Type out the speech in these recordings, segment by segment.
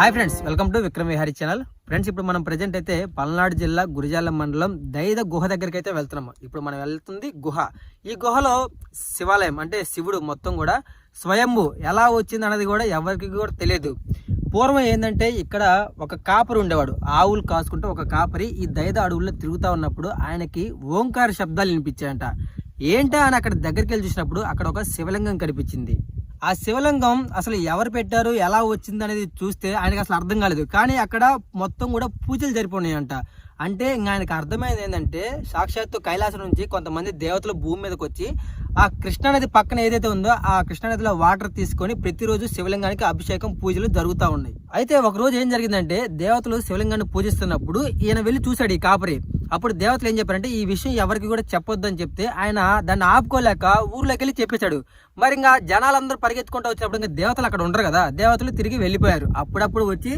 Hi friends welcome to Vikram Vihari channel friends ఇప్పుడు మనం present అయితే పల్నాడు జిల్లా గురిజాల మండలం దైద గుహ దగ్గరికి అయితే వెళ్తున్నాము ఇప్పుడు మనం వెళ్తుంది గుహ. ఈ గుహలో శివాలయం అంటే శివుడు మొత్తం కూడా స్వయంభు. ఎలా వచ్చింది అన్నది కూడా ఎవరికి కూడా తెలియదు పూర్వం ఏంటంటే ఇక్కడ ఒక కాపరి ఉండేవాడు. ఆవులు కాసుకుంటూ ఒక కాపరి ఈ దైద అడవుల్లో తిరుగుతూ ఉన్నప్పుడు ఆయనకి ఓంకార శబ్దాలు వినిపించాయంట. ఏంటా అని అక్కడ దగ్గరికి వెళ్ళి చూసినప్పుడు అక్కడ ఒక శివలింగం కనిపించింది. ఆ శివలింగం అసలు ఎవరు పెట్టారు ఎలా వచ్చింది అనేది చూస్తే ఆయనకి అసలు అర్థం కాలేదు. కానీ అక్కడ మొత్తం కూడా పూజలు జరిపోయినాయంట. అంటే ఇంకా ఆయనకు అర్థమైంది ఏంటంటే సాక్షాత్తు కైలాసం నుంచి కొంతమంది దేవతలు భూమి మీదకి వచ్చి ఆ కృష్ణానది పక్కన ఏదైతే ఉందో ఆ కృష్ణానదిలో వాటర్ తీసుకొని ప్రతిరోజు శివలింగానికి అభిషేకం పూజలు జరుగుతూ ఉన్నాయి. అయితే ఒక రోజు ఏం జరిగిందంటే దేవతలు శివలింగాన్ని పూజిస్తున్నప్పుడు ఈయన వెళ్ళి చూశాడు ఈ కాపరి. అప్పుడు దేవతలు ఏం చెప్పారంటే ఈ విషయం ఎవరికి కూడా చెప్పొద్దు అని చెప్తే ఆయన దాన్ని ఆపుకోలేక ఊర్లోకి వెళ్ళి చెప్పేశాడు. మరి ఇంకా జనాలందరూ పరిగెత్తుకుంటూ వచ్చినప్పుడు ఇంకా దేవతలు అక్కడ ఉండరు కదా దేవతలు తిరిగి వెళ్ళిపోయారు. అప్పుడప్పుడు వచ్చి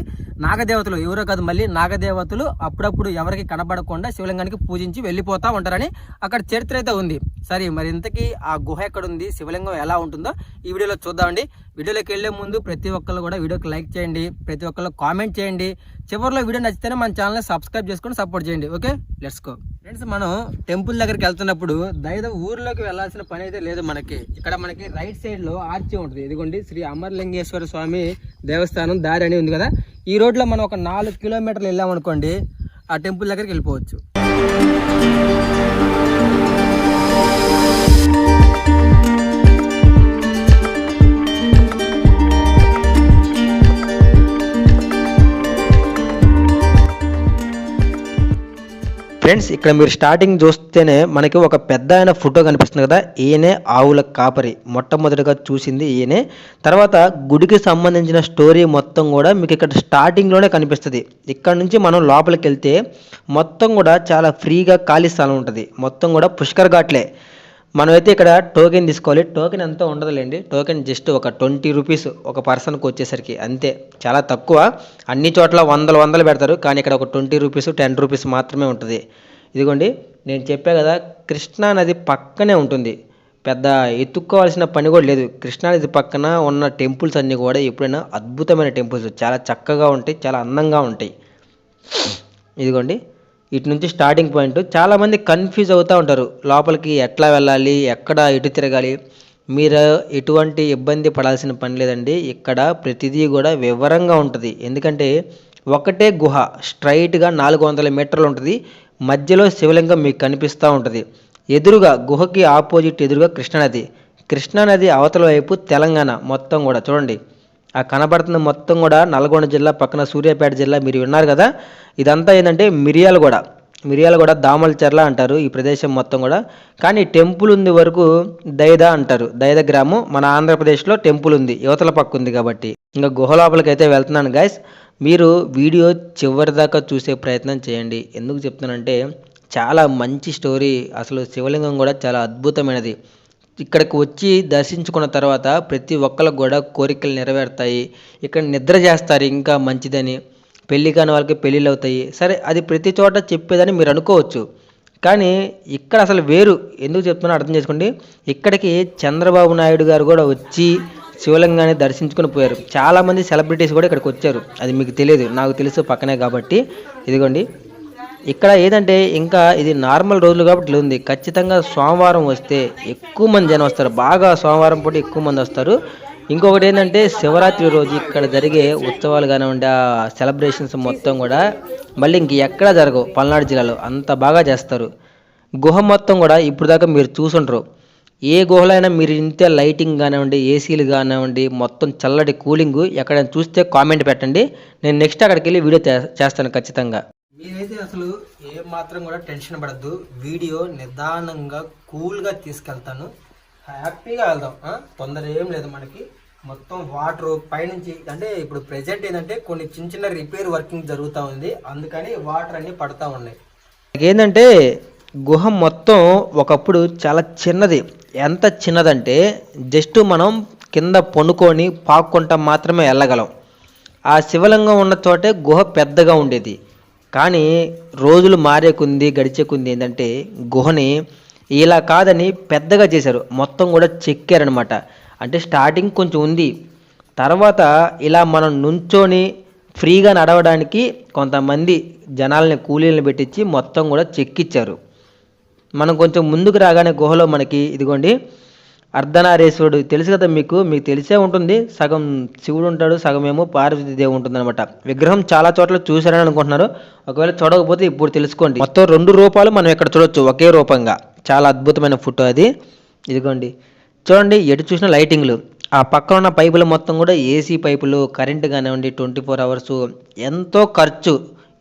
నాగదేవతలు ఎవరో కాదు మళ్ళీ నాగదేవతలు అప్పుడప్పుడు ఎవరికి కనబడకుండా శివలింగానికి పూజించి వెళ్ళిపోతా ఉంటారని అక్కడ చరిత్ర అయితే ఉంది. సరే మరి ఇంతకీ ఆ గుహ ఎక్కడ ఉంది శివలింగం ఎలా ఉంటుందో ఈ వీడియోలో చూద్దామండి. వీడియోలోకి వెళ్ళే ముందు ప్రతి ఒక్కళ్ళు కూడా వీడియోకి లైక్ చేయండి ప్రతి ఒక్కళ్ళు కామెంట్ చేయండి. చివరిలో వీడియో నచ్చితేనే మన ఛానల్ని సబ్స్క్రైబ్ చేసుకొని సపోర్ట్ చేయండి ఓకే లెట్స్ గో ఫ్రెండ్స్ మనం టెంపుల్ దగ్గరికి వెళ్తున్నప్పుడు దైవ ఊర్లోకి వెళ్ళాల్సిన పని అయితే లేదు మనకి. ఇక్కడ మనకి రైట్ సైడ్లో ఆర్చి ఉంటుంది. ఇదిగోండి శ్రీ అమర్లింగేశ్వర స్వామి దేవస్థానం దారి అని ఉంది కదా? ఈ రోడ్లో మనం ఒక నాలుగు కిలోమీటర్లు వెళ్ళామనుకోండి ఆ టెంపుల్ దగ్గరికి వెళ్ళిపోవచ్చు. ఫ్రెండ్స్ ఇక్కడ మీరు స్టార్టింగ్ చూస్తేనే మనకి ఒక పెద్ద ఆయన ఫోటో కనిపిస్తుంది కదా ఈయనే ఆవుల కాపరి. మొట్టమొదటిగా చూసింది ఈయనే. తర్వాత గుడికి సంబంధించిన స్టోరీ మొత్తం కూడా మీకు ఇక్కడ స్టార్టింగ్లోనే కనిపిస్తుంది. ఇక్కడ నుంచి మనం లోపలికి వెళ్తే మొత్తం కూడా చాలా ఫ్రీగా ఖాళీ స్థలం ఉంటుంది. మొత్తం కూడా పుష్కర్ ఘాట్లే. మనమైతే ఇక్కడ టోకెన్ తీసుకోవాలి. టోకెన్ ఎంతో ఉండదులేండి. టోకెన్ జస్ట్ ఒక ట్వంటీ రూపీస్ ఒక పర్సన్కి వచ్చేసరికి అంతే. చాలా తక్కువ. అన్ని చోట్ల వందలు వందలు పెడతారు. కానీ ఇక్కడ ఒక ట్వంటీ రూపీస్ టెన్ రూపీస్ మాత్రమే ఉంటుంది. ఇదిగోండి. నేను చెప్పా కదా కృష్ణా నది పక్కనే ఉంటుంది. పెద్ద ఎత్తుక్కోవాల్సిన పని కూడా లేదు. కృష్ణానది పక్కన ఉన్న టెంపుల్స్ అన్నీ కూడా ఎప్పుడైనా అద్భుతమైన టెంపుల్స్. చాలా చక్కగా ఉంటాయి. చాలా అందంగా ఉంటాయి. ఇదిగోండి. ఇటు నుంచి స్టార్టింగ్ పాయింట్ చాలామంది కన్ఫ్యూజ్ అవుతూ ఉంటారు. లోపలికి ఎట్లా వెళ్ళాలి? ఎక్కడ ఎటు తిరగాలి? మీరు ఎటువంటి ఇబ్బంది పడాల్సిన పని లేదండి. ఇక్కడ ప్రతిదీ కూడా వివరంగా ఉంటుంది. ఎందుకంటే ఒకటే గుహ స్ట్రైట్గా నాలుగు వందల మీటర్లు ఉంటుంది. మధ్యలో శివలింగం మీకు కనిపిస్తూ ఉంటుంది. ఎదురుగా గుహకి ఆపోజిట్ ఎదురుగా కృష్ణానది. కృష్ణానది అవతల వైపు తెలంగాణ మొత్తం కూడా. చూడండి. ఆ కనబడుతున్న మొత్తం కూడా నల్గొండ జిల్లా పక్కన సూర్యాపేట జిల్లా మీరు విన్నారు కదా. ఇదంతా ఏంటంటే మిరియాలగూడ. మిరియాలగూడ దామలచెర్ల అంటారు ఈ ప్రదేశం మొత్తం కూడా. కానీ టెంపుల్ ఉంది వరకు దైద అంటారు. దైద గ్రామం మన ఆంధ్రప్రదేశ్లో టెంపుల్ ఉంది. యువతల పక్క ఉంది కాబట్టి. ఇంకా గుహ లోపలికి అయితే వెళ్తున్నాను గాయస్ మీరు వీడియో చివరి దాకా చూసే ప్రయత్నం చేయండి. ఎందుకు చెప్తున్నానంటే చాలా మంచి స్టోరీ అసలు శివలింగం కూడా చాలా అద్భుతమైనది. ఇక్కడికి వచ్చి దర్శించుకున్న తర్వాత ప్రతి ఒక్కరికి కూడా కోరికలు నెరవేరుతాయి. ఇక్కడ నిద్ర చేస్తారు ఇంకా మంచిదని. పెళ్ళి కాని వాళ్ళకి పెళ్ళిళ్ళు అవుతాయి. సరే అది ప్రతి చోట చెప్పేదని మీరు అనుకోవచ్చు. కానీ ఇక్కడ అసలు వేరు. ఎందుకు చెప్తున్నా అర్థం చేసుకోండి. ఇక్కడికి చంద్రబాబు నాయుడు గారు కూడా వచ్చి శివలింగాన్ని దర్శించుకుని పోయారు. చాలామంది సెలబ్రిటీస్ కూడా ఇక్కడికి వచ్చారు. అది మీకు తెలియదు. నాకు తెలుసు పక్కనే కాబట్టి. ఇదిగోండి. ఇక్కడ ఏదంటే ఇంకా ఇది నార్మల్ రోజులు కాబట్టి ఉంది. ఖచ్చితంగా సోమవారం వస్తే ఎక్కువ మంది జనం వస్తారు. బాగా సోమవారం పూట ఎక్కువ మంది వస్తారు. ఇంకొకటి ఏంటంటే శివరాత్రి రోజు ఇక్కడ జరిగే ఉత్సవాలు కానివ్వండి ఆ సెలబ్రేషన్స్ మొత్తం కూడా మళ్ళీ ఇంక ఎక్కడ జరగవు. పల్నాడు జిల్లాలో అంత బాగా చేస్తారు. గుహ మొత్తం కూడా ఇప్పుడు దాకా మీరు చూసుంటారు ఏ గుహలో అయినా మీరు ఇంతే లైటింగ్ కానివ్వండి ఏసీలు కానివ్వండి మొత్తం చల్లటి కూలింగ్ ఎక్కడైనా చూస్తే కామెంట్ పెట్టండి. నేను నెక్స్ట్ అక్కడికి వెళ్ళి వీడియో చేస్తాను ఖచ్చితంగా. మీరైతే అసలు ఏ మాత్రం కూడా టెన్షన్ పడద్దు. వీడియో నిదానంగా కూల్గా తీసుకెళ్తాను. హ్యాపీగా వెళ్దాం. తొందర ఏం లేదు మనకి. మొత్తం వాటర్ పైనుంచి అంటే ఇప్పుడు ప్రెజెంట్ ఏంటంటే కొన్ని చిన్న చిన్న రిపేర్ వర్కింగ్ జరుగుతూ ఉంది. అందుకని వాటర్ అన్నీ పడతా ఉన్నాయి. ఏంటంటే గుహ మొత్తం ఒకప్పుడు చాలా చిన్నది. ఎంత చిన్నదంటే జస్ట్ మనం కింద పండుకొని పాక్కుంటాం మాత్రమే వెళ్ళగలం. ఆ శివలింగం ఉన్న చోటే గుహ పెద్దగా ఉండేది. కానీ రోజులు మారే కొంది గడిచే కొంది ఏంటంటే గుహని ఇలా కాదని పెద్దగా చేశారు. మొత్తం కూడా చెక్కారనమాట అంటే స్టార్టింగ్ కొంచెం ఉంది. తర్వాత ఇలా మనం నుంచొని ఫ్రీగా నడవడానికి కొంతమంది జనాలని కూలీలను పెట్టించి మొత్తం కూడా చెక్కిచ్చారు. మనం కొంచెం ముందుకు రాగానే గుహలో మనకి ఇదిగోండి అర్ధనారీశ్వరుడు. తెలుసు కదా మీకు? మీకు తెలిసే ఉంటుంది. సగం శివుడు ఉంటాడు సగం ఏమో పార్వతీ దేవి ఉంటుంది అనమాట విగ్రహం చాలా చోట్ల చూసారని అనుకుంటున్నారు. ఒకవేళ చూడకపోతే ఇప్పుడు తెలుసుకోండి. మొత్తం రెండు రూపాలు మనం ఇక్కడ చూడొచ్చు ఒకే రూపంగా. చాలా అద్భుతమైన ఫోటో అది. ఇదిగోండి. చూడండి ఎటు చూసిన లైటింగ్లు. ఆ పక్కన ఉన్న పైపులు మొత్తం కూడా ఏసీ పైపులు కరెంటు కానివ్వండి ట్వంటీ ఫోర్ అవర్స్. ఎంతో ఖర్చు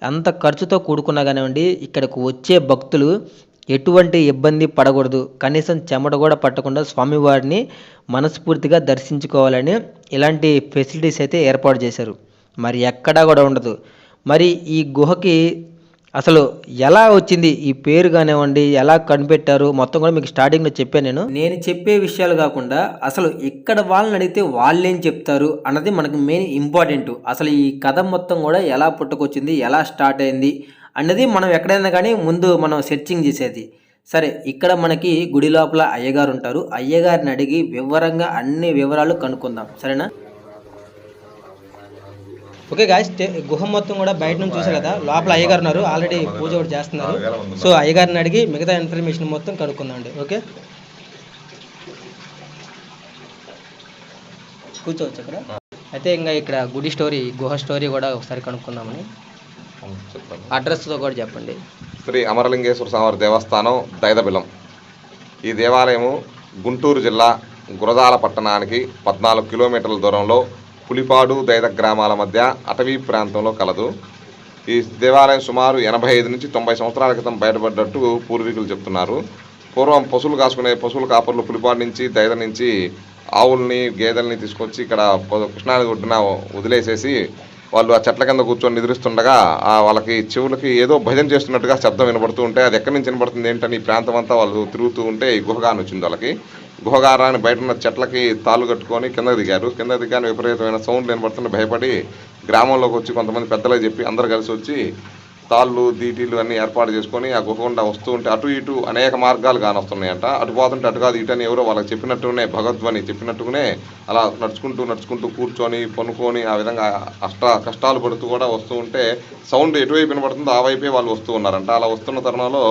అంత ఖర్చుతో కూడుకున్నా కానివ్వండి ఇక్కడికి వచ్చే భక్తులు ఎటువంటి ఇబ్బంది పడకూడదు. కనీసం చెమట కూడా పట్టకుండా స్వామివారిని మనస్ఫూర్తిగా దర్శించుకోవాలని ఇలాంటి ఫెసిలిటీస్ అయితే ఏర్పాటు చేశారు. మరి ఎక్కడా కూడా ఉండదు. మరి ఈ గుహకి అసలు ఎలా వచ్చింది? ఈ పేరు కానివ్వండి ఎలా కనిపెట్టారు? మొత్తం కూడా మీకు స్టార్టింగ్లో చెప్పాను నేను. నేను చెప్పే విషయాలు కాకుండా అసలు ఇక్కడ వాళ్ళని అడిగితే వాళ్ళేం చెప్తారు అన్నది మనకు మెయిన్ ఇంపార్టెంట్ అసలు ఈ కథ మొత్తం కూడా ఎలా పుట్టుకొచ్చింది ఎలా స్టార్ట్ అయింది అన్నది మనం ఎక్కడైనా కానీ ముందు మనం సెర్చింగ్ చేసేది. సరే ఇక్కడ మనకి గుడి లోపల అయ్యగారు ఉంటారు అయ్యగారిని అడిగి వివరంగా అన్ని వివరాలు కనుక్కుందాం. సరేనా? ఓకే గాయస్ గుహ మొత్తం కూడా బయట నుంచి చూసారు కదా. లోపల అయ్యగారు ఉన్నారు ఆల్రెడీ పూజ ఒకటి చేస్తున్నారు. సో అయ్యగారిని అడిగి మిగతా ఇన్ఫర్మేషన్ మొత్తం కనుక్కుందాం అండి. ఓకే? కూర్చోవచ్చు ఇక్కడ అయితే ఇంకా ఇక్కడ గుడి స్టోరీ గుహ స్టోరీ కూడా ఒకసారి కనుక్కుందామని. అడ్రస్తో కూడా చెప్పండి. శ్రీ అమరలింగేశ్వర స్వామి దేవస్థానం దైదబిలం. ఈ దేవాలయము గుంటూరు జిల్లా గురజాల పట్టణానికి పద్నాలుగు కిలోమీటర్ల దూరంలో పులిపాడు దైద గ్రామాల మధ్య అటవీ ప్రాంతంలో కలదు. ఈ దేవాలయం సుమారు ఎనభై ఐదు నుంచి తొంభై సంవత్సరాల క్రితం బయటపడ్డట్టు పూర్వీకులు చెప్తున్నారు. పూర్వం పశువులు కాసుకునే పశువుల కాపర్లు పులిపాడు నుంచి దైద నుంచి ఆవుల్ని గేదెల్ని తీసుకొచ్చి ఇక్కడ కృష్ణానది ఒడ్డున వదిలేసేసి వాళ్ళు ఆ చెట్ల కింద కూర్చొని నిద్రిస్తుండగా ఆ వాళ్ళకి చెవులకి ఏదో భజన చేస్తున్నట్టుగా శబ్దం వినబడుతూ ఉంటే అది ఎక్కడి నుంచి వినబడుతుంది ఏంటని ఈ ప్రాంతం అంతా వాళ్ళు తిరుగుతూ ఉంటే ఈ గుహగాని వచ్చింది వాళ్ళకి. గుహగారాన్ని బయట ఉన్న చెట్లకి తాళ్ళు కట్టుకొని కింద దిగారు. కింద దిగాని విపరీతమైన సౌండ్లు వినబడుతుంటే భయపడి గ్రామంలోకి వచ్చి కొంతమంది పెద్దలకు చెప్పి అందరు కలిసి వచ్చి తాళ్ళు దీటీలు అన్ని ఏర్పాటు చేసుకొని ఆ గుహ గుండా వస్తూ ఉంటే అటు ఇటు అనేక మార్గాలు కానొస్తున్నాయంట. అటు పోతుంటే అటు కాదు ఇటు అని ఎవరో వాళ్ళకి చెప్పినట్టునే భగవద్వని చెప్పినట్టుగానే అలా నడుచుకుంటూ నడుచుకుంటూ కూర్చొని పనుకొని ఆ విధంగా అష్ట కష్టాలు పడుతూ కూడా వస్తూ ఉంటే సౌండ్ ఎటువైపు వినపడుతుందో ఆ వైపే వాళ్ళు వస్తూ ఉన్నారంట. అలా వస్తున్న తరుణంలో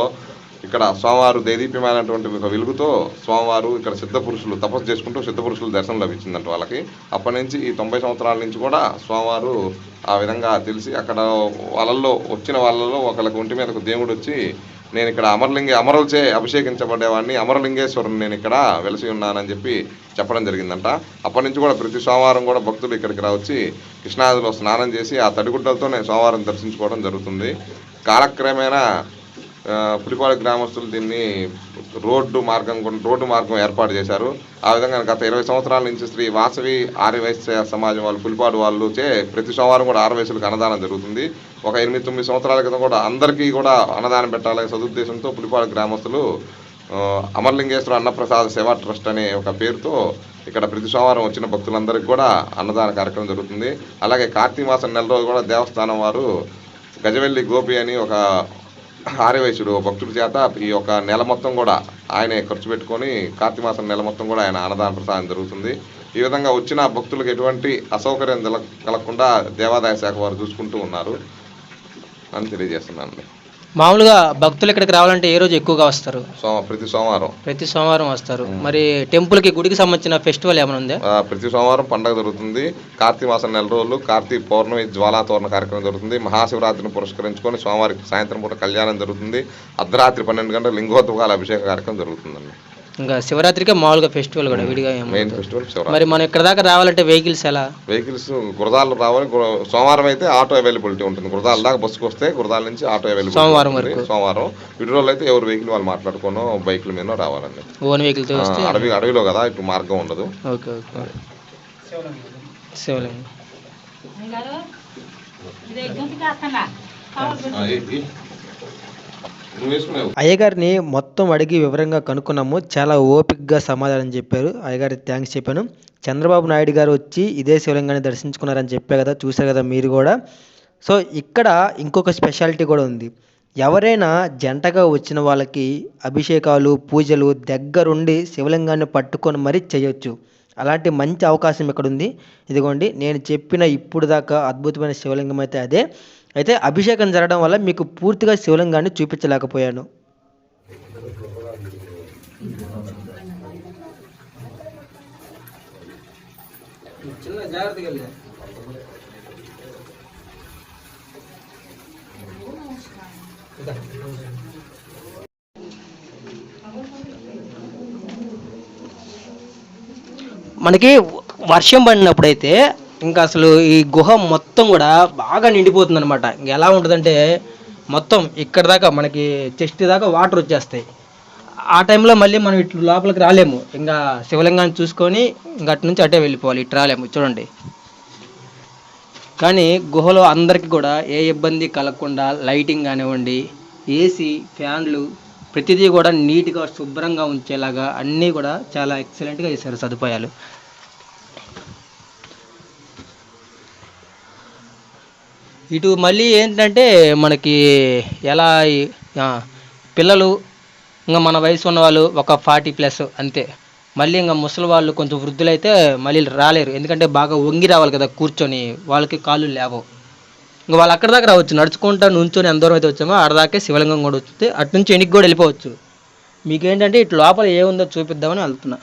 ఇక్కడ స్వామివారు దేదీప్యమైనటువంటి ఒక వెలుగుతో స్వామివారు ఇక్కడ సిద్ధ పురుషులు తపస్సు చేసుకుంటూ సిద్ధ పురుషులు దర్శనం లభించిందంట వాళ్ళకి. అప్పటి నుంచి ఈ తొంభై సంవత్సరాల నుంచి కూడా స్వామివారు ఆ విధంగా తెలిసి అక్కడ వాళ్ళల్లో వచ్చిన వాళ్ళలో ఒకళ్ళకి ఒంటి మీదకు దేవుడు వచ్చి నేను ఇక్కడ అమరలింగే అమరులచే అభిషేకించబడేవాడిని అమరలింగేశ్వరుని నేను ఇక్కడ వెలసి ఉన్నానని చెప్పి చెప్పడం జరిగిందంట. అప్పటి నుంచి కూడా ప్రతి సోమవారం కూడా భక్తులు ఇక్కడికి రావచ్చి కృష్ణాదిలో స్నానం చేసి ఆ తడిగుడ్డలతోనే సోమవారం దర్శించుకోవడం జరుగుతుంది. కాలక్రమేణా పులిపాడు గ్రామస్తులు దీన్ని రోడ్డు మార్గం రోడ్డు మార్గం ఏర్పాటు చేశారు. ఆ విధంగా గత ఇరవై సంవత్సరాల నుంచి శ్రీ వాసవి ఆర్యవైశ్య సమాజం వాళ్ళు పులిపాడు వాళ్ళు చే ప్రతి సోమవారం కూడా ఆర్యవైశ్యులకు అన్నదానం జరుగుతుంది. ఒక ఎనిమిది తొమ్మిది సంవత్సరాల క్రితం కూడా అందరికీ కూడా అన్నదానం పెట్టాలనే సదుద్దేశంతో పులిపాడు గ్రామస్తులు అమర్లింగేశ్వర అన్నప్రసాద సేవా ట్రస్ట్ అనే ఒక పేరుతో ఇక్కడ ప్రతి సోమవారం వచ్చిన భక్తులందరికీ కూడా అన్నదాన కార్యక్రమం జరుగుతుంది. అలాగే కార్తీక మాసం నెల రోజు కూడా దేవస్థానం వారు గజవెల్లి గోపి అని ఒక ఆర్యవైశ్యుడు భక్తుడి చేత ఈ యొక్క నెల మొత్తం కూడా ఆయనే ఖర్చు పెట్టుకొని కార్తీక మాసం నెల మొత్తం కూడా ఆయన అన్నదాన ప్రసాదం జరుగుతుంది. ఈ విధంగా వచ్చిన భక్తులకు ఎటువంటి అసౌకర్యం కలగకుండా దేవాదాయ శాఖ వారు చూసుకుంటూ ఉన్నారు అని తెలియజేస్తున్నాను మామూలుగా భక్తులు ఇక్కడికి రావాలంటే ఏ రోజు ఎక్కువగా వస్తారు? సోమ ప్రతి సోమవారం. ప్రతి సోమవారం వస్తారు. మరి టెంపుల్కి గుడికి సంబంధించిన ఫెస్టివల్ ఏమైనా ఉందా? ఆ, ప్రతి సోమవారం పండగ జరుగుతుంది. కార్తీక మాసం నెల రోజులు కార్తీక పౌర్ణమి జ్వాలా తోరణ కార్యక్రమం జరుగుతుంది. మహాశివరాత్రిని పురస్కరించుకొని సోమవారికి సాయంత్రం పూట కళ్యాణం జరుగుతుంది. అర్ధరాత్రి పన్నెండు గంటల లింగోద్భవాల అభిషేక కార్యక్రమం జరుగుతుందండి. ఇంకా శివరాత్రికే మామూలుగా ఫెస్టివల్ కూడా విడిగా మెయిన్ ఫెస్టివల్ శివరాత్రి. మరి మనం ఇక్కడ దాకా రావాలంటే వెహికల్స్ ఎలా? వెహికల్స్ గురదాలు రావాలి. గుర- సోమవారం అయితే ఆటో అవైలబిలిటీ ఉంటుంది. గురదాల దాకా బస్సుకు వస్తే గురదాల నుంచి ఆటో అవైలబిలిటీ సోమవారం ఉంటుంది. వరకు. సోమవారం. ఇటు రోజులు అయితే ఎవరు వెహికల్ వాళ్ళు మాట్లాడుకోనో బైకుల మీద రావాలండి. ఓన్ వెహికల్తో ఆ, వస్తే అడవి అడవిలో కదా ఇటు మార్గం ఉండదు. Okay okay. శివలింగం. వేసుకునేవు అయ్యగారిని మొత్తం అడిగి వివరంగా కనుక్కున్నాము. చాలా ఓపిక్గా సమాధానం చెప్పారు. అయ్యగారికి థ్యాంక్స్ చెప్పాను. చంద్రబాబు నాయుడు గారు వచ్చి ఇదే శివలింగాన్ని దర్శించుకున్నారని చెప్పే కదా చూశారు కదా మీరు కూడా. సో ఇక్కడ ఇంకొక స్పెషాలిటీ కూడా ఉంది. ఎవరైనా జంటగా వచ్చిన వాళ్ళకి అభిషేకాలు పూజలు దగ్గరుండి శివలింగాన్ని పట్టుకొని మరీ చేయొచ్చు. అలాంటి మంచి అవకాశం ఇక్కడ ఉంది ఇదిగోండి నేను చెప్పిన ఇప్పుడు దాకా అద్భుతమైన శివలింగం అయితే అదే. అయితే అభిషేకం జరగడం వల్ల మీకు పూర్తిగా శివలింగాన్ని చూపించలేకపోయాను. మనకి వర్షం పడినప్పుడైతే ఇంకా అసలు ఈ గుహ మొత్తం కూడా బాగా నిండిపోతుంది అనమాట ఎలా ఉంటుందంటే మొత్తం ఇక్కడ దాకా మనకి చెస్ట్ దాకా వాటర్ వచ్చేస్తాయి. ఆ టైంలో మళ్ళీ మనం ఇట్లు లోపలికి రాలేము. ఇంకా శివలింగాన్ని చూసుకొని ఇంకా అటు నుంచి అటే వెళ్ళిపోవాలి. ఇటు రాలేము. చూడండి. కానీ గుహలో అందరికీ కూడా ఏ ఇబ్బంది కలగకుండా లైటింగ్ కానివ్వండి ఏసీ ఫ్యాన్లు ప్రతిదీ కూడా నీట్గా శుభ్రంగా ఉంచేలాగా అన్నీ కూడా చాలా ఎక్సలెంట్గా చేశారు సదుపాయాలు. ఇటు మళ్ళీ ఏంటంటే మనకి ఎలా పిల్లలు ఇంకా మన వయసు ఉన్నవాళ్ళు ఒక ఫార్టీ ప్లస్ అంతే. మళ్ళీ ఇంకా ముసలి వాళ్ళు కొంచెం వృద్ధులైతే మళ్ళీ రాలేరు. ఎందుకంటే బాగా వంగి రావాలి కదా కూర్చొని వాళ్ళకి కాళ్ళు లేవు. ఇంకా వాళ్ళు అక్కడ దాకా రావచ్చు. నడుచుకుంటా నుంచొని ఎంత దూరం అయితే వచ్చామో ఆడ శివలింగం కూడా వచ్చింది అటు నుంచి ఎనికి కూడా వెళ్ళిపోవచ్చు. మీకేంటంటే ఇటు లోపల ఏముందో చూపిద్దామని వెళ్తున్నా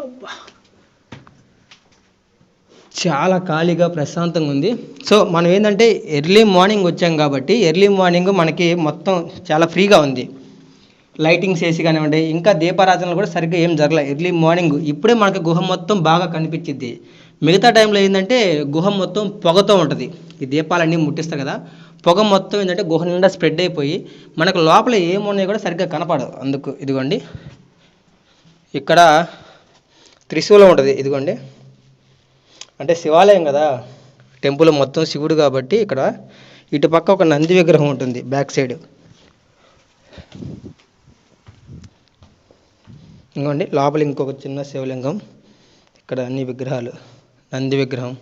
అబ్బా. చాలా ఖాళీగా ప్రశాంతంగా ఉంది. సో మనం ఏంటంటే ఎర్లీ మార్నింగ్ వచ్చాం కాబట్టి ఎర్లీ మార్నింగ్ మనకి మొత్తం చాలా ఫ్రీగా ఉంది. లైటింగ్స్ వేసి కానివ్వండి ఇంకా దీపారాధనలు కూడా సరిగ్గా ఏం జరగలేదు ఎర్లీ మార్నింగ్ ఇప్పుడే మనకి గుహ మొత్తం బాగా కనిపించింది. మిగతా టైంలో ఏంటంటే గుహ మొత్తం పొగతో ఉంటుంది. ఈ దీపాలన్నీ ముట్టిస్తారు కదా. పొగ మొత్తం ఏంటంటే గుహ నిండా స్ప్రెడ్ అయిపోయి మనకు లోపల ఏమున్నాయి కూడా సరిగ్గా కనపడదు అందుకు ఇదిగోండి. ఇక్కడ త్రిశూలం ఉంటుంది. ఇదిగోండి. అంటే శివాలయం కదా? టెంపుల్ మొత్తం శివుడు కాబట్టి ఇక్కడ ఇటు పక్క ఒక నంది విగ్రహం ఉంటుంది బ్యాక్ సైడ్. ఇంకోండి లోపల ఇంకొక చిన్న శివలింగం. ఇక్కడ అన్ని విగ్రహాలు నంది విగ్రహం.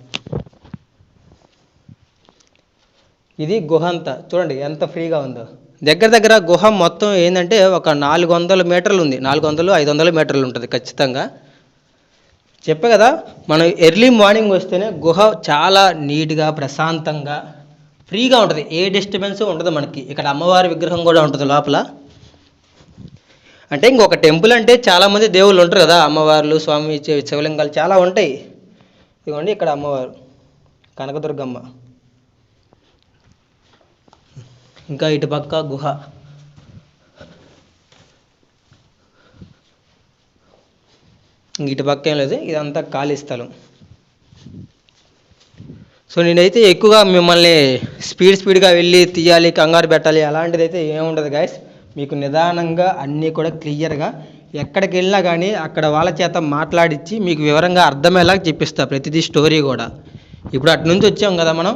ఇది గుహ అంతా. చూడండి ఎంత ఫ్రీగా ఉందో. దగ్గర దగ్గర గుహ మొత్తం ఏంటంటే ఒక నాలుగు వందల మీటర్లు ఉంది. నాలుగు వందలు ఐదు వందల మీటర్లు ఉంటుంది ఖచ్చితంగా. చెప్పే కదా మనం ఎర్లీ మార్నింగ్ వస్తేనే గుహ చాలా నీట్గా ప్రశాంతంగా ఫ్రీగా ఉంటుంది. ఏ డిస్టర్బెన్స్ ఉండదు మనకి. ఇక్కడ అమ్మవారి విగ్రహం కూడా ఉంటుంది లోపల. అంటే ఇంకొక టెంపుల్ అంటే చాలామంది దేవుళ్ళు ఉంటారు కదా అమ్మవార్లు స్వామి శివలింగాలు చాలా ఉంటాయి. ఇదిగోండి ఇక్కడ అమ్మవారు కనకదుర్గమ్మ. ఇంకా ఇటు పక్క గుహ. ఇటు పక్క ఏం లేదు ఇదంతా ఖాళీ స్థలం. సో నేనైతే ఎక్కువగా మిమ్మల్ని స్పీడ్ స్పీడ్గా వెళ్ళి తీయాలి కంగారు పెట్టాలి అలాంటిది అయితే ఏముండదు గాయస్ మీకు నిదానంగా అన్నీ కూడా క్లియర్గా ఎక్కడికి వెళ్ళినా కానీ అక్కడ వాళ్ళ చేత మాట్లాడించి మీకు వివరంగా అర్థమయ్యేలాగా చెప్పిస్తా ప్రతిదీ స్టోరీ కూడా. ఇప్పుడు అటు నుంచి వచ్చాం కదా మనం.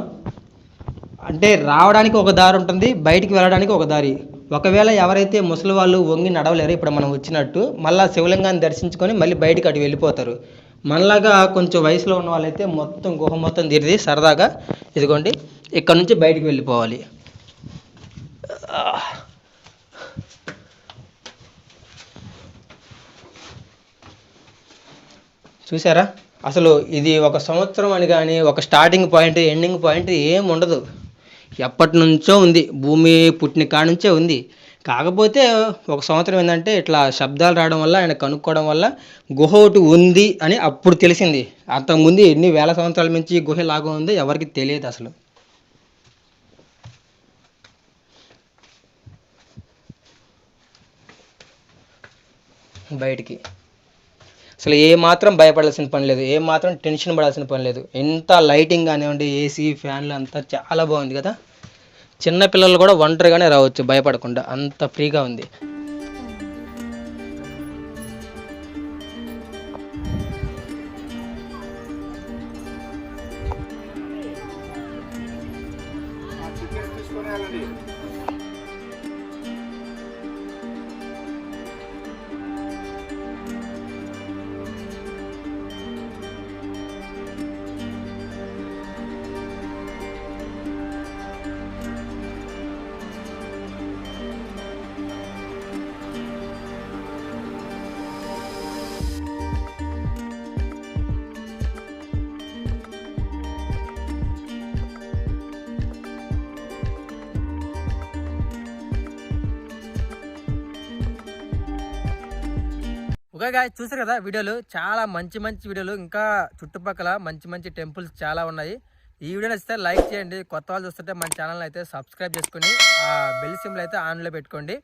అంటే రావడానికి ఒక దారి ఉంటుంది బయటికి వెళ్ళడానికి ఒక దారి. ఒకవేళ ఎవరైతే ముసలి వాళ్ళు వంగి నడవలేరు ఇప్పుడు మనం వచ్చినట్టు మళ్ళీ శివలింగాన్ని దర్శించుకొని మళ్ళీ బయటికి అటు వెళ్ళిపోతారు. మనలాగా కొంచెం వయసులో ఉన్న వాళ్ళైతే మొత్తం గుహ మొత్తం తిరిగి సరదాగా ఇదిగోండి ఇక్కడ నుంచి బయటికి వెళ్ళిపోవాలి. చూసారా? అసలు ఇది ఒక సంవత్సరం అని కానీ ఒక స్టార్టింగ్ పాయింట్ ఎండింగ్ పాయింట్ ఏం ఉండదు. ఎప్పటి నుంచో ఉంది. భూమి పుట్టిన కాడ నుంచే ఉంది. కాకపోతే ఒక సంవత్సరం ఏంటంటే ఇట్లా శబ్దాలు రావడం వల్ల ఆయన కనుక్కోవడం వల్ల గుహ ఒకటి ఉంది అని అప్పుడు తెలిసింది. అంతకుముందు ఎన్ని వేల సంవత్సరాల నుంచి గుహ లాగా ఉందో ఎవరికి తెలియదు అసలు. బయటికి. అసలు ఏ మాత్రం భయపడాల్సిన పని లేదు ఏ మాత్రం టెన్షన్ పడాల్సిన పని లేదు. ఎంత లైటింగ్ కానివ్వండి ఏసీ ఫ్యాన్లు అంతా చాలా బాగుంది కదా. చిన్న పిల్లలు కూడా ఒంటరిగానే రావచ్చు భయపడకుండా. అంత ఫ్రీగా ఉంది. ఓకే గాయ చూసారు కదా వీడియోలు? చాలా మంచి మంచి వీడియోలు. ఇంకా చుట్టుపక్కల మంచి మంచి టెంపుల్స్ చాలా ఉన్నాయి. ఈ వీడియో నచ్చితే లైక్ చేయండి. కొత్త వాళ్ళు చూస్తుంటే మన ఛానల్ అయితే సబ్స్క్రైబ్ చేసుకుని బెల్ సిమ్లు అయితే ఆన్లో పెట్టుకోండి.